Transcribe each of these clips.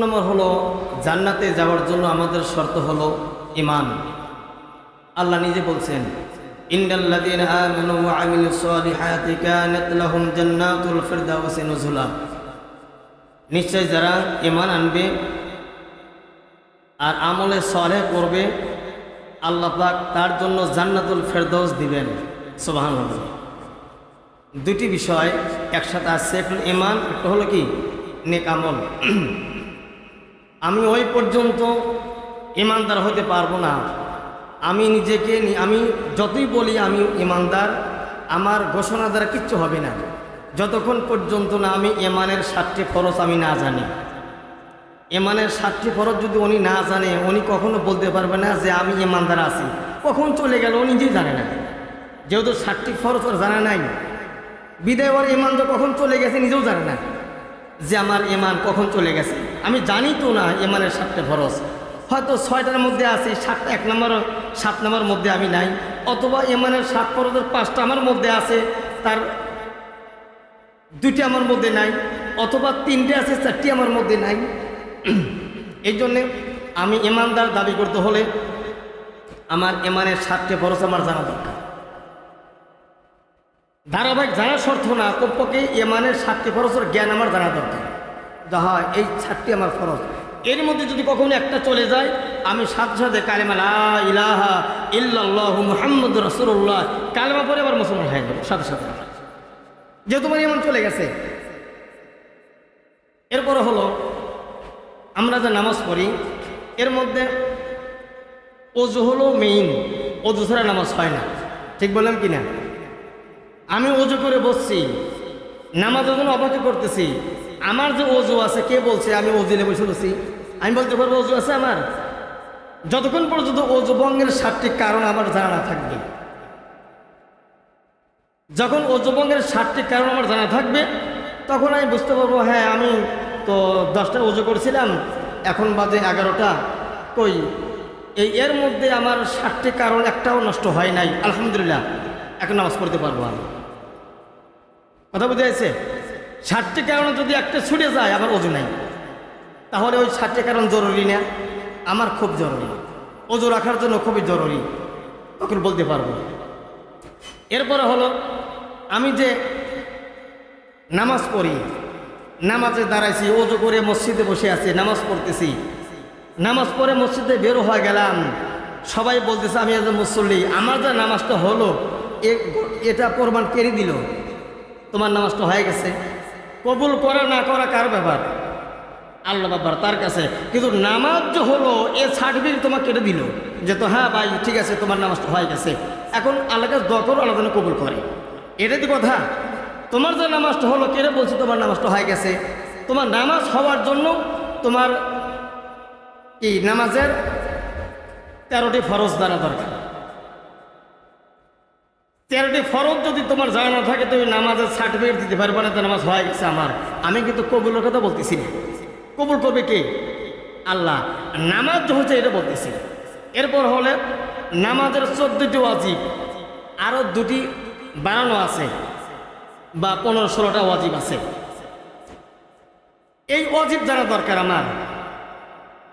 নম্বর হলো, জান্নাতে যাওয়ার জন্য আমাদের শর্ত হলো ইমান আল্লাহ নিজে বলছেন নিশ্চয় যারা ইমান আনবে আর আমলে সলেহ করবে, আল্লাহ পাক তার জন্য জান্নাতুল ফেরদৌস দিবেন। সুবহানাল্লাহ। দুটি বিষয় একসাথে আছে একটা ইমান একটা হলো কি? নেক আমল। আমি ওই পর্যন্ত ইমানদার হতে পারব না। আমি নিজেকে আমি যতই বলি আমি ইমানদার, আমার ঘোষণা দ্বারা কিচ্ছু হবে না। যতক্ষণ পর্যন্ত না আমি এমানের সাতটি ফরজ আমি না জানি। এমানের সাতটি ফরজ যদি উনি না জানে, উনি কখনো বলতে পারবে না যে আমি ইমানদার আছি। কখন চলে গেল উনি নিজেই জানে না। যেহেতু সাতটি ফরজ ওর জানা নাই, বিদায় ওর ইমান যে কখন চলে গেছে নিজেও জানে না। যে আমার ইমান কখন চলে গেছে। আমি জানি তো না ইমানের সাতটা ফরজ হয়তো ছয়টার মধ্যে আছি সাতটা এক নম্বর, সাত নম্বর মধ্যে আমি নাই। অথবা ইমানের সাত ফরজের পাঁচটা আমার মধ্যে আছে, তার দুইটি আমার মধ্যে নাই, অথবা তিনটে আছে, চারটি আমার মধ্যে নাই। এই জন্যে আমি ইমানদার দাবি করতে হলে আমার ইমানের সাতটি ফরজ আমার জানা দরকার। ধারাবাহিক জানার শর্ত না, কমপক্ষে ইমানের সাতটি ফরজের জ্ঞান আমার জানা দরকার। যাহা এই সাতটি আমার ফরজ। এর মধ্যে যদি কখনো একটা চলে যায়, আমি সাথে সাথে কালেমা ইলাহা ইল্লাল্লাহু মুহাম্মদ রাসূলুল্লাহ, কালেমা পরে আবার মুসলমান হয়ে যাব, সাথে সাথে। যেহেতু আমার ইমান চলে গেছে। এরপরে হলো, আমরা যে নামাজ পড়ি, এর মধ্যে অজু হলো মেইন অজু ছাড়া নামাজ হয় না। ঠিক বললাম কি না আমি অজু করে বসছি, নামাজের জন্য অপেক্ষা করতেছি আমার যে অজু আছে, কে বলছে? আমি অজুলে বসে বসি আমি বলতে পারব, অজু আছে আমার? যতক্ষণ পর্যন্ত অজু ভঙ্গের সাতটি কারণ আমার জানা থাকবে। যখন অজু ভঙ্গের সাতটি কারণ আমার জানা থাকবে, তখন আমি বুঝতে পারব হ্যাঁ আমি তো দশটা অজু করেছিলাম, এখন বাজে এগারোটা। কই? এই এর মধ্যে আমার ষাটটি কারণ একটাও নষ্ট হয় নাই, আলহামদুলিল্লাহ। এখন নামাজ পড়তে পারব আমি। কথা বুঝে যাচ্ছে ষাটটি কারণে যদি একটা ছুটে যায় আমার অজু নাই। তাহলে ওই ষাটটি কারণ জরুরি না। আমার খুব জরুরি। অজু রাখার জন্য খুবই জরুরি। তখন বলতে পারব। এরপরে হলো, আমি যে নামাজ পড়ি, নামাজে দাঁড়াইছি, অজু করে মসজিদে বসে আছি, নামাজ পড়তেছি। নামাজ পড়ে মসজিদে বেরো হয়ে গেলাম। সবাই বলতেছে, আমি একজন মুসল্লি। আমার যে নামাজটা হলো এটা প্রমাণ কেড়ে দিল। তোমার নামাজটা হয়ে গেছে। কবুল করা না করা কার ব্যাপার? আল্লাহ ব্যাপার তার কাছে। কিন্তু নামাজ যে হলো, এ সার্টিফিকেট তোমাকে কেটে দিল। যে তো হ্যাঁ ভাই, ঠিক আছে, তোমার নামাজটা হয়ে গেছে। এখন আল্লাহ কাছে দোয়া আল্লাহ যেন কবুল করে। এটা তো কথা? তোমার যে নামাজটা হলো কেড়ে বলছি তোমার নামাজটা হয়ে গেছে? তোমার নামাজ হওয়ার জন্য তোমার কি, নামাজের তেরোটি ফরজ জানা দরকার। তেরোটি ফরজ যদি তোমার জানা থাকে, তুমি নামাজের সার্টিফিকেট দিতে পারবে না, তো নামাজ হয়ে গেছে আমার? আমি কিন্তু কবুলের কথা বলতেছি না। কবুল করবে কে? আল্লাহ। নামাজ হচ্ছে এটা বলতেছি। এরপর হলে নামাজের চোদ্দটি ওয়াজিব। আরও দুটি বানানো আছে, বা পনেরো ষোলোটা ওয়াজিব আছে। এই অজিব জানা দরকার আমার।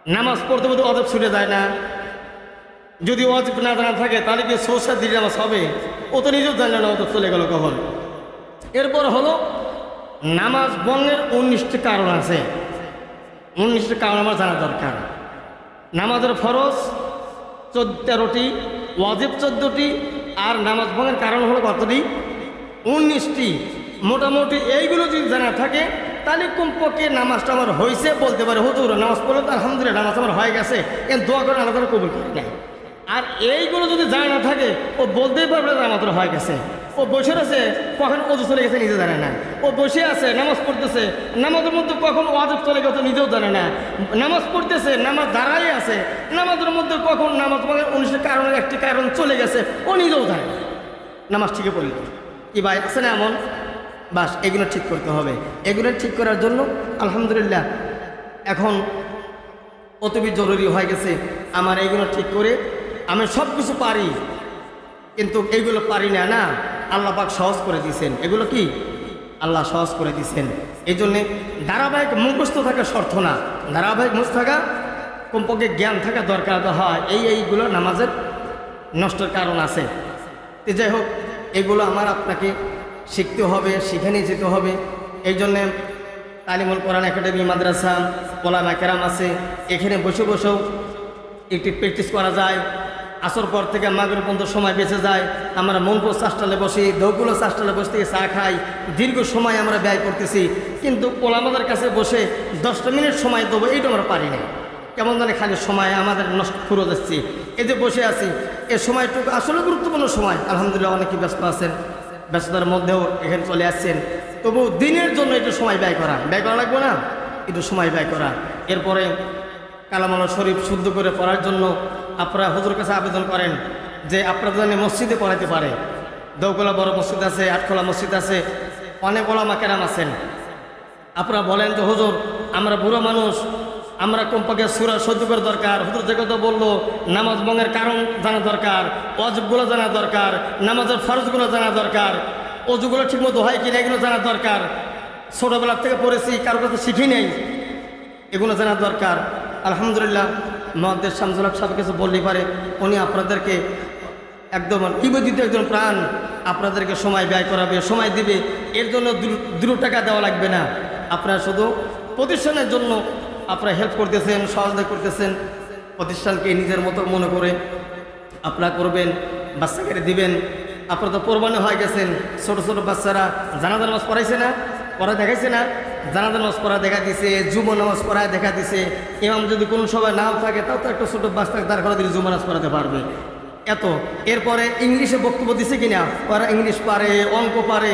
নামাজ পড়তে পড়তে অজব ছুটে যায় না। যদি অজিব না জানা থাকে, তাহলে কি সৌসার দিলে নামাজ হবে? ও তো নিজেও জানে না ও তো চলে গেল কখন। এরপর হলো, নামাজ বঙ্গের উনিশটি কারণ আছে। উনিশটি কারণ আমার জানা দরকার। নামাজের ফরজ চোদ্দ তেরোটি ওয়াজিব চোদ্দটি, আর নামাজ ভঙ্গের কারণ হলো কতটি? উনিশটি মোটামুটি এইগুলো যদি জানা থাকে, তাহলে কমপক্ষে নামাজটা আমার হয়েছে বলতে পারে। হুজুর, নামাজ পড়লে আলহামদুলিল্লাহ, নামাজ আমার হয়ে গেছে। এর দোয়া করে আলাদা কবুল করে নেয়। আর এইগুলো যদি জানা না থাকে, ও বলতেই পারবে না ওর হয়ে গেছে। ও বসে আছে কখন অজু চলে গেছে নিজে জানে না। ও বসে আছে, নামাজ পড়তেছে, নামাজের মধ্যে কখন ওয়াজব চলে গেছে নিজেও জানে না। নামাজ পড়তেছে, নামাজ দাঁড়াই আছে, নামাজের মধ্যে কখন নামাজ পড়ার উনিশের কারণে একটি কারণ চলে গেছে, ও নিজেও জানে না। নামাজ ঠিকই পড়ল কি ভাই, আছে না এমন? বাস, এগুলো ঠিক করতে হবে। এগুলো ঠিক করার জন্য, আলহামদুলিল্লাহ, এখন অতবি জরুরি হয়ে গেছে। আমার এইগুলো ঠিক করে আমি সব কিছু পারি, কিন্তু এইগুলো পারি না না। আল্লাহ পাক সহজ করে দিয়েছেন। এগুলো কি? আল্লাহ সহজ করে দিয়েছেন। এই জন্যে ধারাবাহিক মুখস্থ থাকা শর্ত না। ধারাবাহিক মুখ থাকা, কমপক্ষে জ্ঞান থাকা দরকার হয়। এই এইগুলো নামাজের নষ্টের কারণ আছে। তো যাই হোক, এগুলো আমার আপনাকে শিখতে হবে, শিখে নিয়ে যেতে হবে। এই জন্যে তালিমুল কোরআন একাডেমি মাদ্রাসা পোলামা কেরাম আছে। এখানে বসে বসেও একটি প্র্যাকটিস করা যায়। আসর পর থেকে মাগের পর্যন্ত সময় বেঁচে যায়। আমরা মনপুর চাষটালে বসি দৌগুলো চাষটালে বসে থেকে চা খাই। দীর্ঘ সময় আমরা ব্যয় করতেছি। কিন্তু ওলামাদের কাছে বসে দশটা মিনিট সময় দেবো, এইটা আমরা পারি না কেমন জানি খালি সময় আমাদের নষ্ট ফুরো যাচ্ছি এই যে বসে আছি, এ সময়টুকু আসলে গুরুত্বপূর্ণ সময়। আলহামদুলিল্লাহ অনেকে ব্যস্ত আছেন, ব্যস্ততার মধ্যেও এখানে চলে আসছেন। তবু দিনের জন্য একটু সময় ব্যয় করা। ব্যয় করা লাগবে না? একটু সময় ব্যয় করা। এরপরে কালামালা শরীফ শুদ্ধ করে পড়ার জন্য আপনারা হুজুর কাছে আবেদন করেন যে আপনারা জানি মসজিদে পড়াইতে পারে। দৌকলা বড় মসজিদ আছে, আটখোলা মসজিদ আছে, অনেক ওলামা কেরাম আছেন। আপনারা বলেন যে, হুজুর, আমরা বুড়ো মানুষ, আমরা কমপক্ষে সুরা সহ্য করা দরকার। হুজুর যে কথা বলল, নামাজ ভঙ্গের কারণ জানা দরকার অজবগুলো জানা দরকার, নামাজের ফরজগুলো জানা দরকার অজুগুলো ঠিকমতো হয় কিনা এগুলো জানা দরকার। ছোটোবেলার থেকে পড়েছি, কারও কাছে শিখি নেই, এগুলো জানা দরকার। আলহামদুলিল্লাহ, মহাদেশ শামসুল হক সাহেব কিছু বললেই পারে, উনি আপনাদেরকে একদম নিবেদিত একজন প্রাণ, আপনাদেরকে সময় ব্যয় করাবে, সময় দিবে, এর জন্য দুটো টাকা দেওয়া লাগবে না। আপনারা শুধু প্রতিষ্ঠানের জন্য আপনারা হেল্প করতেছেন, সহযোগিতা করতেছেন, প্রতিষ্ঠানকে নিজের মতো মনে করে আপনারা করবেন, বাচ্চাকে দিবেন। আপনারা তো কোরবানি হয়ে গেছেন, ছোট ছোট বাচ্চারা জানাজার নামাজ পড়াইছে না? পড়া দেখাইছে না জানাজার নামাজ পড়া দেখা দিছে যুব নামাজ পড়া দেখা দিছে। ইমাম যদি কোনো সময় নাও থাকে, তাও তো একটা ছোট বাচ্চাকে দাঁড় করা দিলে যুব নামাজ পড়াতে পারবে। এত। এরপরে ইংলিশে বক্তব্য দিছে কিনা? ওরা ইংলিশ পারে, অঙ্ক পারে।